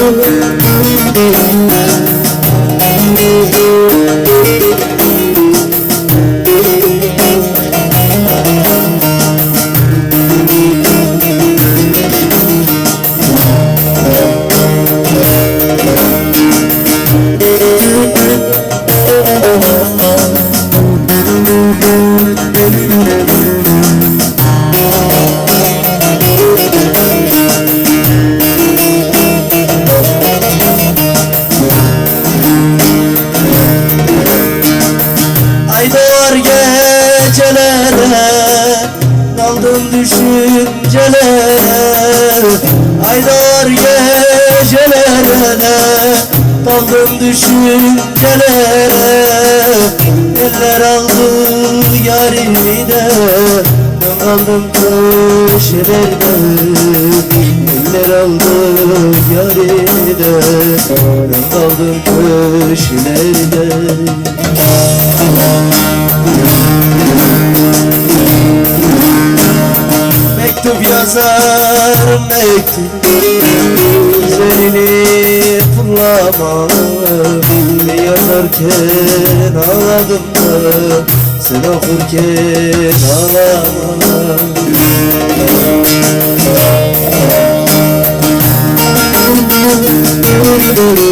Thank you. Ay doğar gecelere Daldım düşüncelere Eller aldı Ben kaldım köşelerde. Eller aldı Ben kaldım köşelerde Yazarım mektup Üzerini pullama yazarken ağladım da Sen okurken ağlama Çapıramam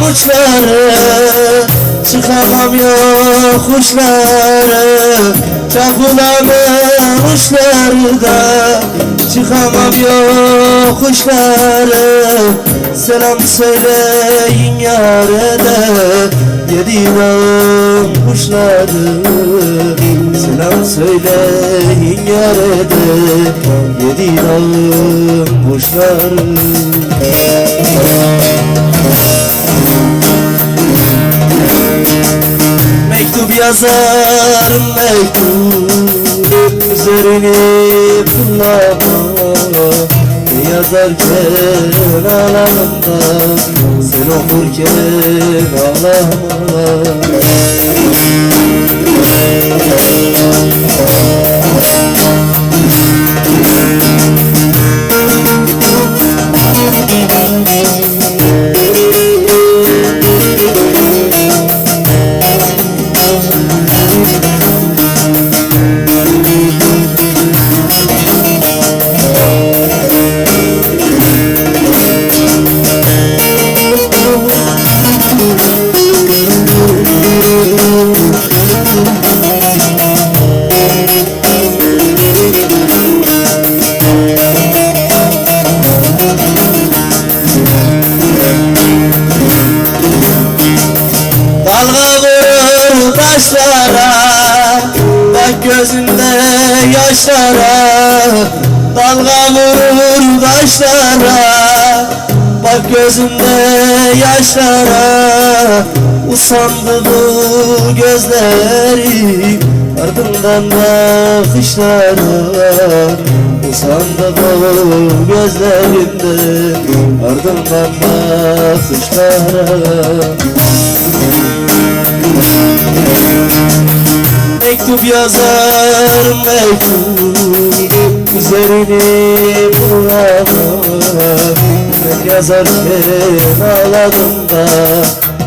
uçları Çıkamam yokuşları Çapıramam uçları da Çıkamam yokuşları Selam söyleyin yâre de Yedi dağın kuşları. Selam söyleyin yâre de Yedi dağın kuşları Yazarım mektup Üzerini pullama Ne yazarken ağlamam da Sen okurken ağlama gözünde yaşlara. Dalga vurur taşlara Bak gözünde yaşlara Usandı bu gözleri Ardından bakışlara Usandı bu gözlerinde Ardından bakışlara. Mektup yazarım mektup Üzerini bulama Ben ağladım da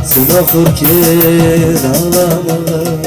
Sen okurken ağlama